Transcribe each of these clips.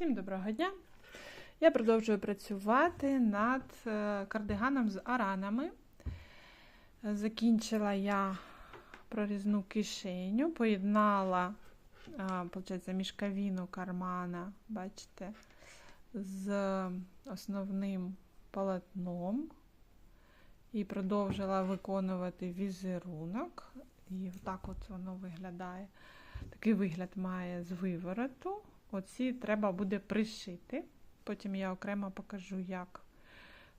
Всім доброго дня! Я продовжую працювати над е, кардиганом з аранами. Закінчила я прорізну кишеню, поєднала получається, мішкавіну кармана, бачите, з основним полотном і продовжила виконувати візерунок. І так от воно виглядає. Такий вигляд має з вивороту. Оці треба буде пришити. Потім я окремо покажу, як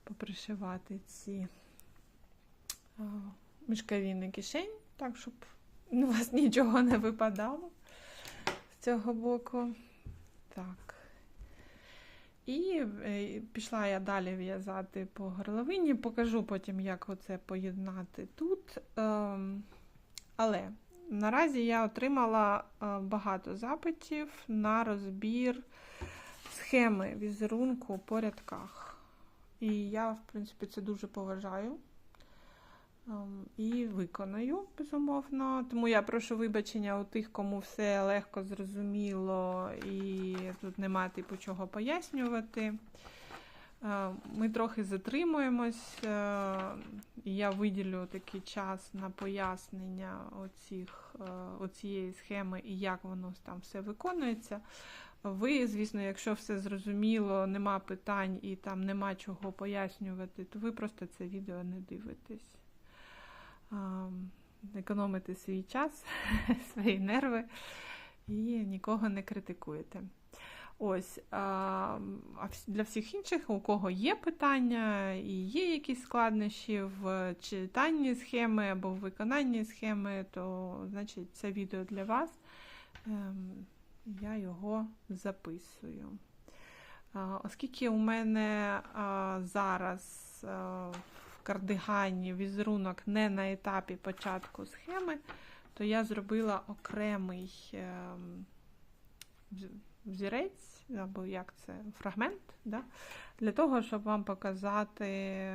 попришивати ці мішкавіни кишень, так, щоб у вас нічого не випадало з цього боку. Так. І е, пішла я далі в'язати по горловині, покажу потім, як оце поєднати тут. Ем, але Наразі я отримала е, багато запитів на розбір схеми візерунку по рядках. І я, в принципі, це дуже поважаю ем, і виконаю, безумовно. Тому я прошу вибачення у тих, кому все легко зрозуміло, і тут немає типу чого пояснювати. Е, ми трохи затримуємось, е, і я виділю такий час на пояснення оцих, е, оцієї схеми і як воно там все виконується. Ви, звісно, якщо все зрозуміло, нема питань і там нема чого пояснювати, то ви просто це відео не дивитесь. Економите свій час, свої нерви і нікого не критикуєте. Ось, а для всіх інших, у кого є питання і є якісь складнощі в читанні схеми або в виконанні схеми, то значить це відео для вас. Ем, я його записую. Оскільки у мене зараз в кардигані візерунок не на етапі початку схеми, то я зробила окремий ем, взірець, або як це, фрагмент, да? для того, щоб вам показати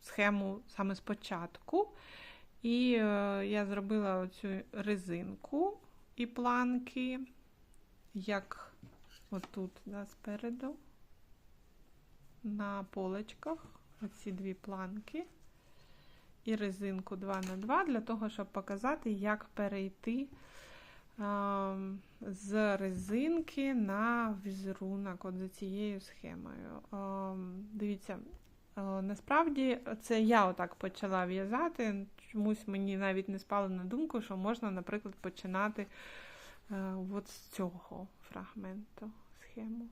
схему саме спочатку. І е, я зробила оцю резинку і планки, як отут да, спереду, на полочках, оці дві планки. І резинку 2х2 для того, щоб показати, як перейти з резинки на візерунок от за цією схемою. Дивіться, насправді це я отак почала в'язати. Чомусь мені навіть не спало на думку, що можна, наприклад, починати е, от з цього фрагменту схему.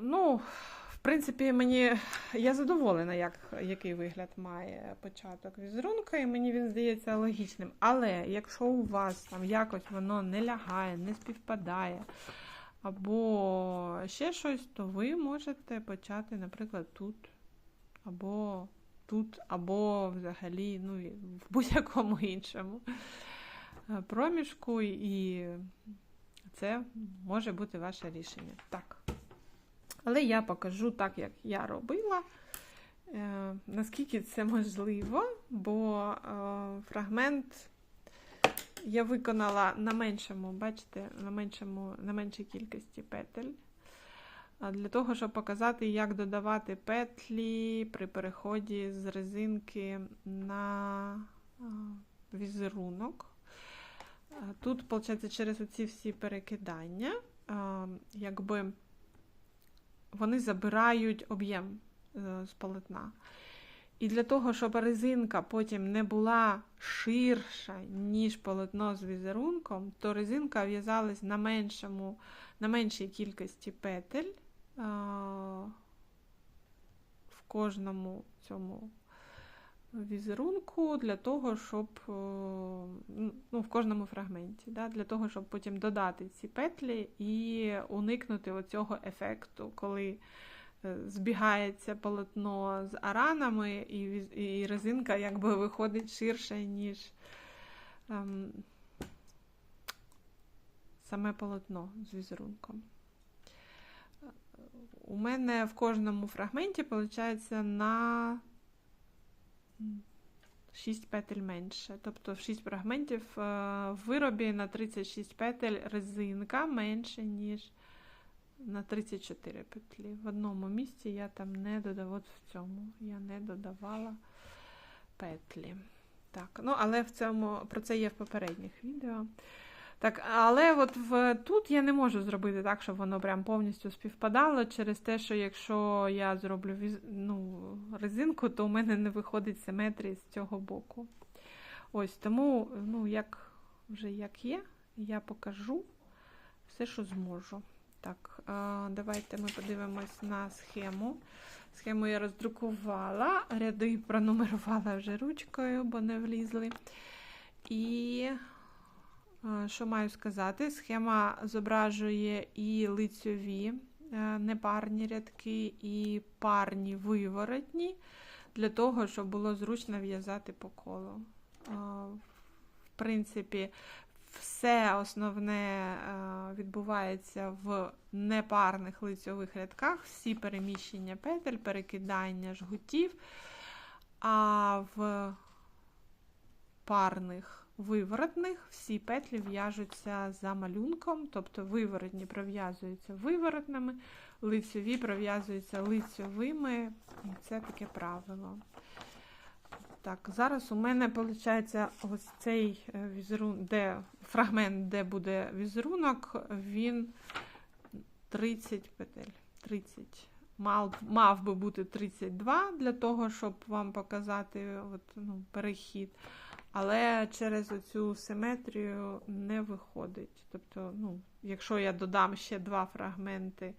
Ну, в принципі, мені я задоволена, як, який вигляд має початок візерунка, і мені він здається логічним. Але якщо у вас там якось воно не лягає, не співпадає, або ще щось, то ви можете почати, наприклад, тут, або тут, або взагалі ну, в будь-якому іншому е, проміжку, і це може бути ваше рішення. Так. Але я покажу так, як я робила, е, наскільки це можливо, бо е, фрагмент я виконала на меншому, бачите, на меншому, на меншій кількості петель. Для того, щоб показати, як додавати петлі при переході з резинки на е, візерунок. Тут, виходить, через оці всі перекидання, якби вони забирають об'єм е, з полотна. І для того, щоб резинка потім не була ширша, ніж полотно з візерунком, то резинка в'язалась на меншому, на меншій кількості петель а, в кожному цьому візерунку для того, щоб е, ну, в кожному фрагменті, да, для того, щоб потім додати ці петлі і уникнути оцього ефекту, коли е, збігається полотно з аранами, і і резинка якби виходить ширше, ніж ем, саме полотно з візерунком. У мене в кожному фрагменті, виходить, на 6 петель менше. Тобто 6 фрагментів е, в виробі на 36 петель резинка менше, ніж на 34 петлі. В одному місці я там не додавала, в цьому я не додавала петлі. Так, ну але в цьому про це є в попередніх відео. Так, але от в, тут я не можу зробити так, щоб воно прям повністю співпадало через те, що якщо я зроблю ну, резинку, то у мене не виходить симетрії з цього боку. Ось тому, ну, як вже як є, я покажу все, що зможу. Так, давайте ми подивимось на схему. Схему я роздрукувала, ряди пронумерувала вже ручкою, бо не влізли. І що маю сказати? Схема зображує і лицьові е, непарні рядки, і парні виворотні, для того, щоб було зручно в'язати по колу. В принципі, все основне е, відбувається в непарних лицьових рядках, всі переміщення петель, перекидання жгутів, а в парних виворотних всі петлі в'яжуться за малюнком, тобто виворотні пров'язуються виворотними, лицьові пров'язуються лицьовими, і це таке правило. Так, Зараз у мене виходить ось цей е, візерун, де, фрагмент, де буде візерунок, він 30 петель. 30. Мав мав би бути 32 для того, щоб вам показати от, ну, перехід. Але через оцю симетрію не виходить. Тобто, ну, якщо я додам ще два фрагменти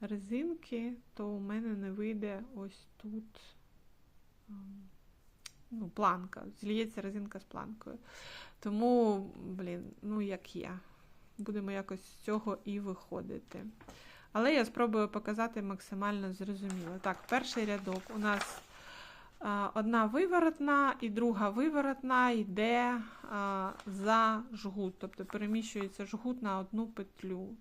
резинки, то у мене не вийде ось тут ем, ну, планка. Зліється резинка з планкою. Тому, блін, ну як є. Будемо якось з цього і виходити. Але я спробую показати максимально зрозуміло. Так, перший рядок у нас одна виворотна і друга виворотна йде за жгут, тобто переміщується жгут на одну петлю.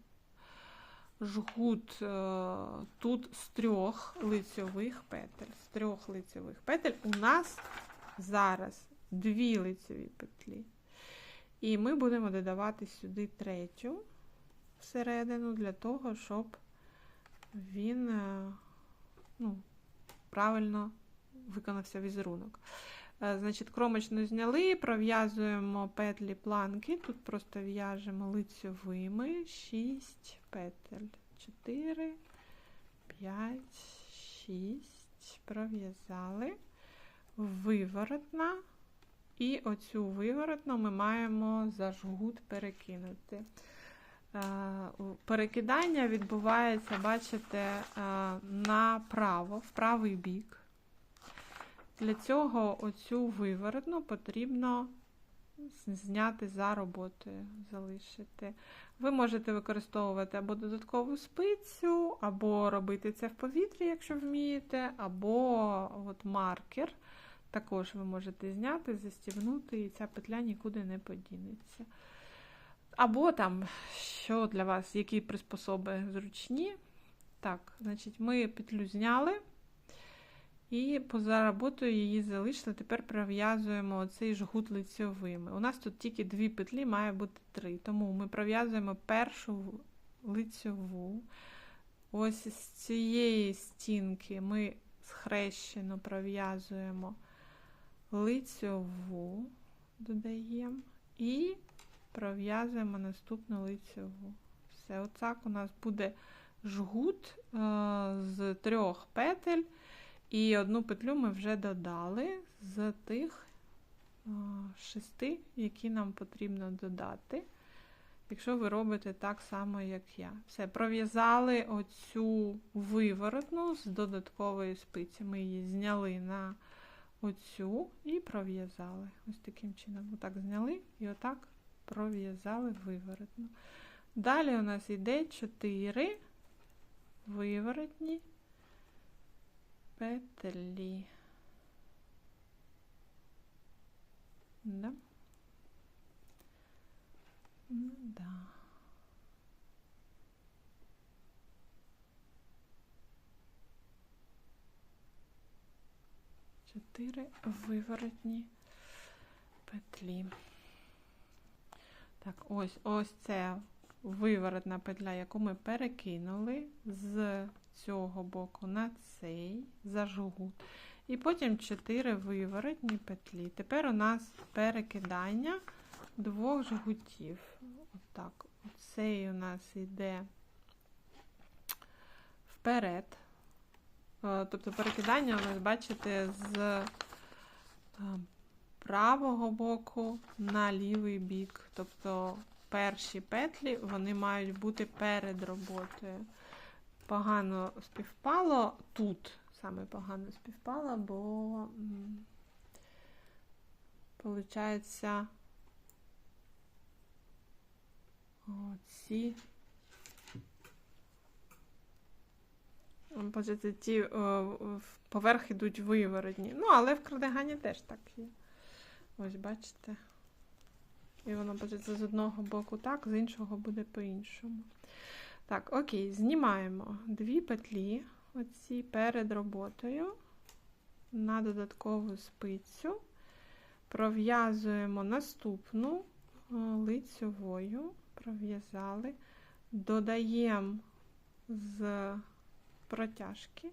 Жгут е, тут з трьох лицьових петель. З трьох лицьових петель у нас зараз дві лицьові петлі. І ми будемо додавати сюди третю всередину для того, щоб він е, ну, правильно виконався візерунок. Е, значить, Кромочну зняли, пров'язуємо петлі планки. Тут просто в'яжемо лицьовими 6 петель. 4, 5, 6. Пров'язали. Виворотна. І оцю виворотну ми маємо за жгут перекинути. Е, перекидання відбувається, бачите, е, направо, в правий бік. Для цього оцю виворотну потрібно зняти за роботою, залишити. Ви можете використовувати або додаткову спицю, або робити це в повітрі, якщо вмієте, або от маркер. Також ви можете зняти, застібнути, і ця петля нікуди не подінеться. Або там, що для вас, які приспособи зручні. Так, значить, ми петлю зняли. І поза роботою її залишили. Тепер пров'язуємо оцей жгут лицьовими. У нас тут тільки дві петлі, має бути три. Тому ми пров'язуємо першу лицьову. Ось з цієї стінки ми схрещено пров'язуємо лицьову, додаємо і пров'язуємо наступну лицьову. Все, отак у нас буде жгут е з трьох петель. І одну петлю ми вже додали з тих шести, які нам потрібно додати. Якщо ви робите так само, як я. Все, пров'язали оцю виворотну з додаткової спиці. Ми її зняли на оцю і пров'язали. Ось таким чином. Отак зняли і отак пров'язали виворотну. Далі у нас йде 4 виворотні петлі. Да? Ну да. Чотири виворотні петлі. Так, ось ось це виворотна петля, яку ми перекинули з цього боку на цей зажгут. І потім 4 виворотні петлі. Тепер у нас перекидання двох жгутів. Отак. Цей у нас йде вперед. Е, Тобто перекидання нас, бачите, з е, правого боку на лівий бік. Тобто перші петлі вони мають бути перед роботою. Погано співпало тут, саме погано співпало, бо виходить, ці Бачите, ті поверх ідуть виворотні. Ну, але в кардигані теж так є. Ось, бачите. І воно бачите, з одного боку так, з іншого буде по-іншому. Так, окей, знімаємо дві петлі оці перед роботою на додаткову спицю. Пров'язуємо наступну лицьовою, пров'язали, додаємо з протяжки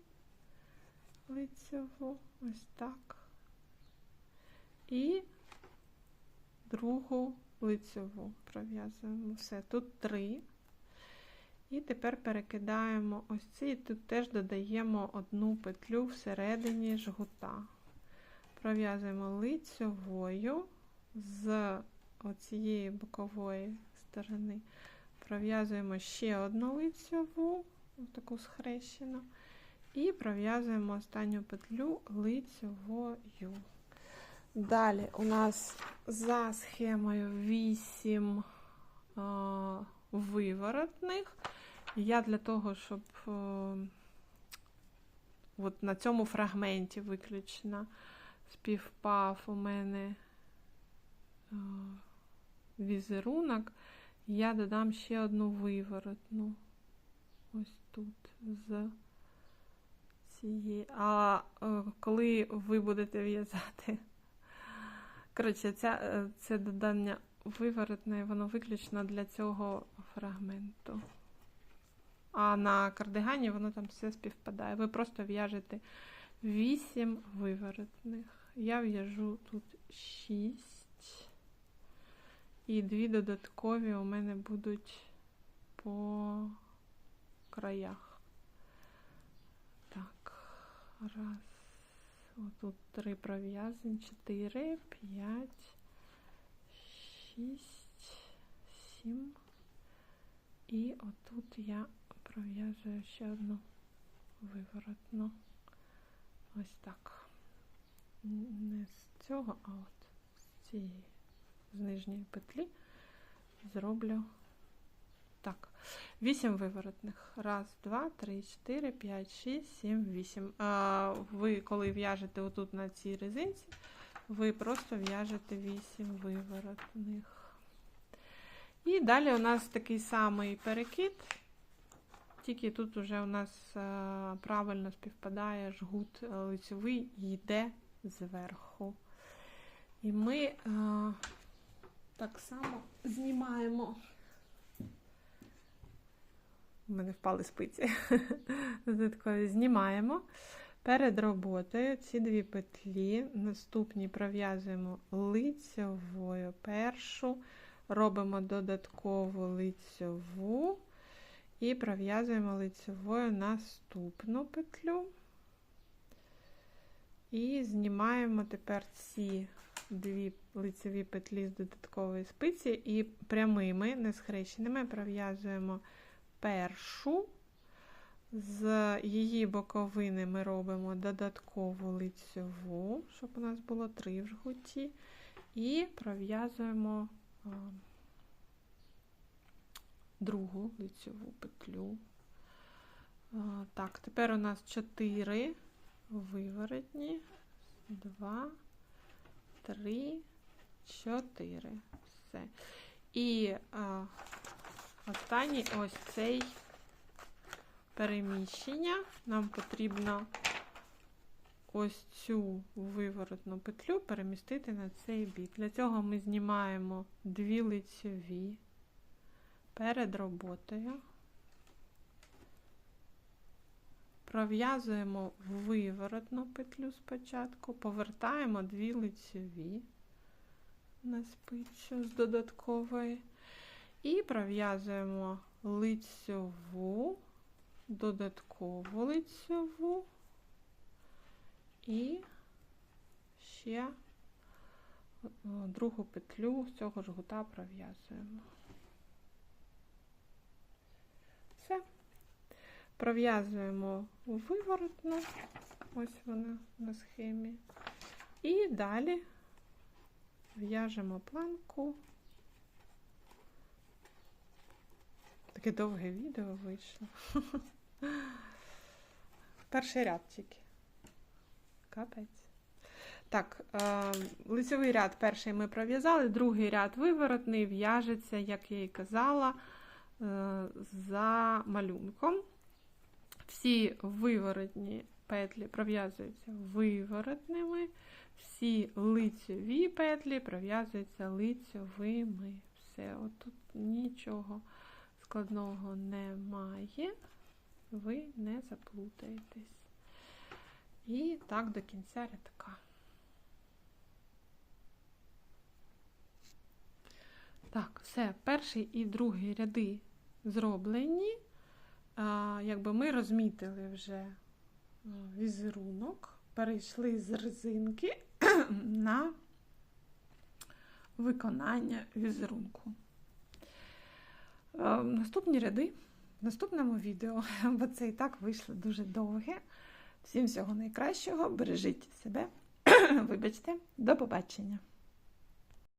лицеву, ось так. І другу лицеву пров'язуємо. Все, тут три. І тепер перекидаємо ось ці, і тут теж додаємо одну петлю всередині жгута. Пров'язуємо лицьовою з оцієї бокової сторони. Пров'язуємо ще одну лицьову таку схрещену, і пров'язуємо останню петлю лицьовою. Далі у нас за схемою 8 а, виворотних. Я для того, щоб а, от на цьому фрагменті виключно співпав у мене а, візерунок, я додам ще одну виворотну ось тут з цієї. А е, коли ви будете в'язати, коротше, ця, е, це додання виворотне, воно виключно для цього фрагменту. А на кардигані воно там все співпадає. Ви просто в'яжете 8 виворотних. Я в'яжу тут 6. І дві додаткові у мене будуть по краях. Так, раз. Отут три пров'язані, чотири, п'ять, шість, сім. І отут я пров'язую ще одну виворотну. Ось так. Не з цього, а от з цієї з нижньої петлі зроблю так. 8 виворотних. Раз, два, три, чотири, п'ять, шість, сім, вісім. А ви, коли в'яжете отут на цій резинці, ви просто в'яжете 8 виворотних. І далі у нас такий самий перекид, тільки тут вже у нас правильно співпадає жгут лицевий і йде зверху. І ми а, так само знімаємо. У мене впали спиці. Знімаємо. Перед роботою ці дві петлі, наступні пров'язуємо лицьовою першу, робимо додаткову лицьову і пров'язуємо лицьовою наступну петлю. І знімаємо тепер ці дві лицеві петлі з додаткової спиці і прямими, не схрещеними, пров'язуємо першу, з її боковини ми робимо додаткову лицьову, щоб у нас було три в жгуті, і пров'язуємо другу лицьову петлю. Так, тепер у нас 4 виворотні, 2, 3, 4. Все. І а, Останній ось цей переміщення. Нам потрібно ось цю виворотну петлю перемістити на цей бік. Для цього ми знімаємо дві лицьові перед роботою. Пров'язуємо виворотну петлю спочатку, повертаємо дві лицьові на спицю з додаткової. І пров'язуємо лицьову, додаткову лицьову і ще е, другу петлю з цього жгута пров'язуємо. Все. Пров'язуємо виворотну, ось вона на схемі. І далі в'яжемо планку. Таке довге відео вийшло. Перший ряд тільки. Капець. Так, е, лицевий ряд перший ми пров'язали, другий ряд виворотний в'яжеться, як я і казала, е, за малюнком. Всі виворотні петлі пров'язуються виворотними, всі лицеві петлі пров'язуються лицьовими. Все, отут нічого складного немає, ви не заплутаєтесь. І так до кінця рядка. Так, все, перший і другий ряди зроблені. Якби ми розмітили вже візерунок, перейшли з резинки на виконання візерунку. А, наступні ряди в наступному відео, бо це і так вийшло дуже довге. Всім всього найкращого, бережіть себе. Вибачте, до побачення!